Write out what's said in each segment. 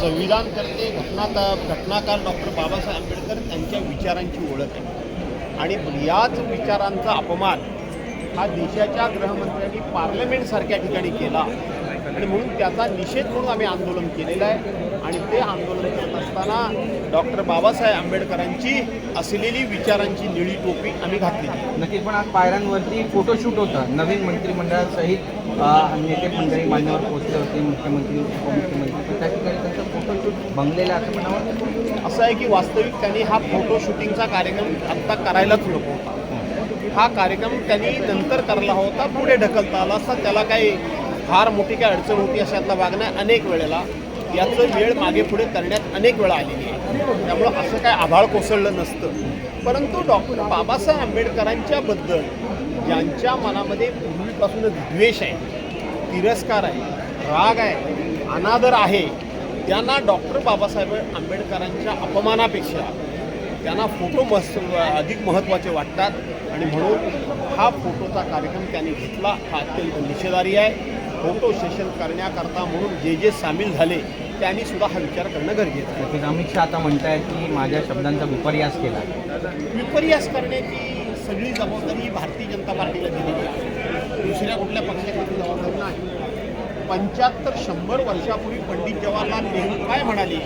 संविधान करते घटनाता घटनाकार डॉक्टर बाबासाहेब आंबेडकर त्यांच्या विचारांची ओळख आहे. आणि याच विचारांचा अपमान हा देशाच्या गृहमंत्र्यांनी पार्लमेंटसारख्या ठिकाणी केला. आणि म्हणून त्याचा निषेध म्हणून आम्ही आंदोलन केलेलं आहे. आणि ते आंदोलन करत असताना डॉक्टर बाबासाहेब आंबेडकरांची असलेली विचारांची निळी टोपी आम्ही घातलेली आहे. नक्कीच पण आज पायऱ्यांवरती फोटोशूट होतं. नवीन मंत्रिमंडळासहित नेते मंडळी मान्यवर पोहोचले होते मुख्यमंत्री उपमुख्यमंत्री. तर त्या ठिकाणी त्यांचं फोटोशूट बंगलेलं असं म्हणावं असं आहे की वास्तविक त्यांनी हा फोटो शूटिंगचा कार्यक्रम आत्ता करायलाच नको होता. हा कार्यक्रम त्यांनी नंतर करायला होता पुढे ढकलता आला असता त्याला काही फार मोठी काय अडचण होती अशातला आता वागणं अनेक वेळेला. याचं वेळ मागे पुढे करण्यात अनेक वेळा आलेली आहे. त्यामुळं असं काय आभाळ कोसळलं नसतं. परंतु डॉक्टर बाबासाहेब आंबेडकरांच्या बद्दल ज्यांच्या मनामध्ये पूर्वीपासूनच द्वेष आहे तिरस्कार आहे राग आहे अनादर आहे. त्यांना डॉक्टर बाबासाहेब आंबेडकरांच्या अपमानापेक्षा त्यांना फोटो मस्त अधिक महत्त्वाचे वाटतात. आणि म्हणून हा फोटोचा कार्यक्रम त्यांनी घेतला हा अत्यंत निषेधारी आहे. फोटो सेशन करण्याकरता म्हणून जे जे सामील झाले त्यांनी सुद्धा हा विचार करणं गरजेचं आहे. अमित शहा आता म्हणतायत की माझ्या शब्दांचा विपर्यास केला. विपर्यास करण्याची सगळी जबाबदारी ही भारतीय जनता पार्टीला दिलेली आहे. दुसऱ्या कुठल्या पक्षाची जबाबदारी नाही. पंच्याहत्तर शंभर वर्षापूर्वी पंडित जवाहरलाल नेहरू काय म्हणाले?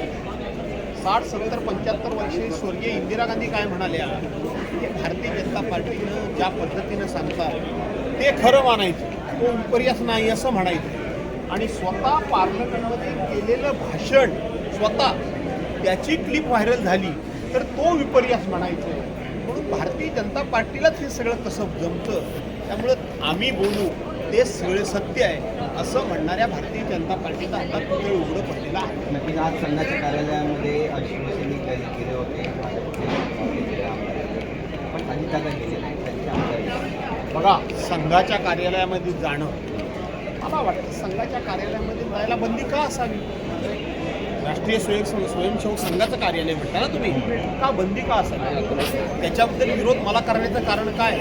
साठ सत्तर पंच्याहत्तर वर्षे स्वर्गीय इंदिरा गांधी काय म्हणाल्या? हे भारतीय जनता पार्टीनं ज्या पद्धतीनं सांगतात ते खरं मानायचं. तो विपर्यास नाही असं म्हणायचं. आणि स्वतः पार्लमेंटमध्ये केलेलं भाषण स्वतः त्याची क्लिप व्हायरल झाली तर तो विपर्यास म्हणायचं. म्हणून भारतीय जनता पार्टीलाच हे सगळं कसं जमतं. त्यामुळं आम्ही बोलू ते सगळं सत्य आहे असं म्हणणाऱ्या भारतीय जनता पार्टीचा आता पुतळे उघडं पडलेला आहे. नक्कीच आज संघाच्या कार्यालयामध्ये शिवसैनिक गेले होते. पण अजितदादा गेले नाही. गेले. संघाच्या कार्यालयामध्ये जाणं. मला वाटतं संघाच्या कार्यालयामध्ये जायला बंदी का असावी? राष्ट्रीय स्वयं स्वयंसेवक संघाचं कार्यालय म्हणता ना तुम्ही? का बंदी का असावी? त्याच्याबद्दल विरोध मला करण्याचं कारण काय?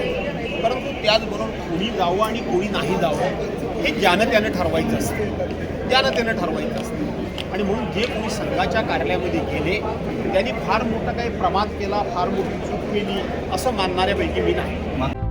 परंतु त्याचबरोबर कोणी जावं आणि कोणी नाही जावं हे ज्यानं त्यानं ठरवायचं असतं. त्यानं त्यानं ठरवायचं असतं. आणि म्हणून जे कोणी संघाच्या कार्यालयामध्ये गेले त्यांनी फार मोठा काही प्रमाद केला फार मोठी चूक केली असं मानणाऱ्यापैकी मी नाही.